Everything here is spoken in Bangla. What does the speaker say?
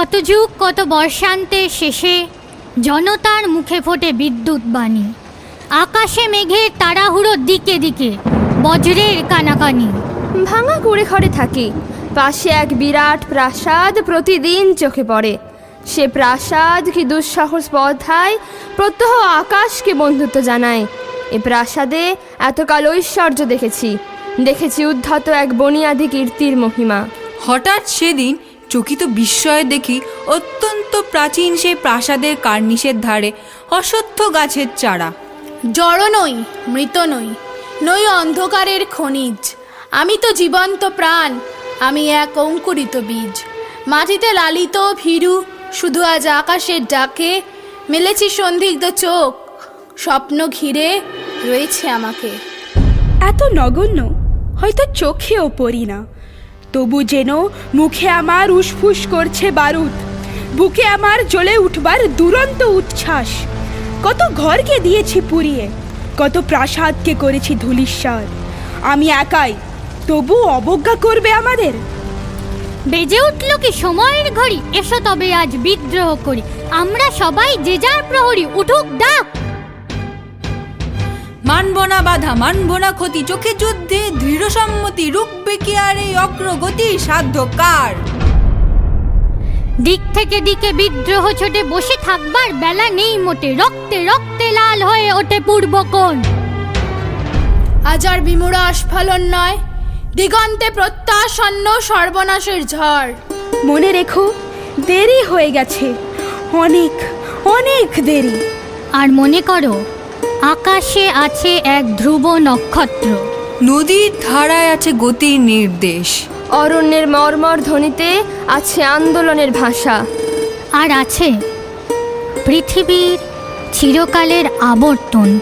কত যুগ কত বর্ষান্তের শেষে জনতার মুখে ফোটে বিদ্যুৎ বাণী। আকাশে মেঘের তাড়াহুড়োর দিকে দিকে বজ্রের কানাকানি। ভাঙা কুড়ে ঘরে থাকি। পাশে এক বিরাট প্রাসাদ প্রতিদিন চোখে পড়ে। সে প্রাসাদ কি দুঃসাহস পথায় প্রত্যহ আকাশকে বন্ধুত্ব জানায়। এ প্রাসাদে এতকাল ঐশ্বর্য দেখেছি। দেখেছি উদ্ধত এক বনিয়াদি কীর্তির মহিমা। হঠাৎ সেদিন চকিত বিস্ময়ে দেখি অত্যন্ত প্রাচীন সেই প্রাসাদের কার্নিশের ধারে অসত্য গাছের চারা। জড় নই মৃত নই নই অন্ধকারের খনিজ। আমি তো জীবন্ত প্রাণ আমি এক অঙ্কুরিত বীজ। মাটিতে লালিত ভীরু শুধু আজ আকাশের ডাকে মেলেছি সন্দিগ্ধ চোখ স্বপ্ন ঘিরে রয়েছে আমাকে। এত নগণ্য হয়তো চোখেও পড়ি না। তবু যেন মুখে আমার উসফুস করছে বারুদ। বুকে আমার জ্বলে উঠবার দুরন্ত উচ্ছ্বাস। কত ঘরকে দিয়েছি পুড়িয়ে, কত প্রাসাদকে করেছি ধুলিস্বার আমি একাই, তবু অবজ্ঞা করবে আমাদের? বেজে উঠল কি সময়ের ঘড়ি? এসো তবে আজ বিদ্রোহ করি। আমরা সবাই যে যার প্রহরী, উঠুক ডাক! মানব না বাধা মানব না ক্ষতি চোখে যুদ্ধে দৃঢ় সম্মতি রুখবে কি আর এই অগ্রগতি সাধ্য কার দিক থেকে দিকে বিদ্রোহ ছোটে বসে থাকবার বেলা নেই মোটে রক্তে রক্তে লাল হয়ে ওঠে পূর্বকোণ। আজ আর বিমুড়া আস্ফালন নয় দিগন্তে প্রত্যাসন্ন সর্বনাশের ঝড়। মনে রেখো দেরি হয়ে গেছে অনেক অনেক দেরি। আর মনে করো আকাশে আছে এক ধ্রুব নক্ষত্র। নদীর ধারায় আছে গতির নির্দেশ। অরণ্যের মর্মর ধ্বনিতে আছে আন্দোলনের ভাষা। আর আছে পৃথিবীর চিরকালের আবর্তন।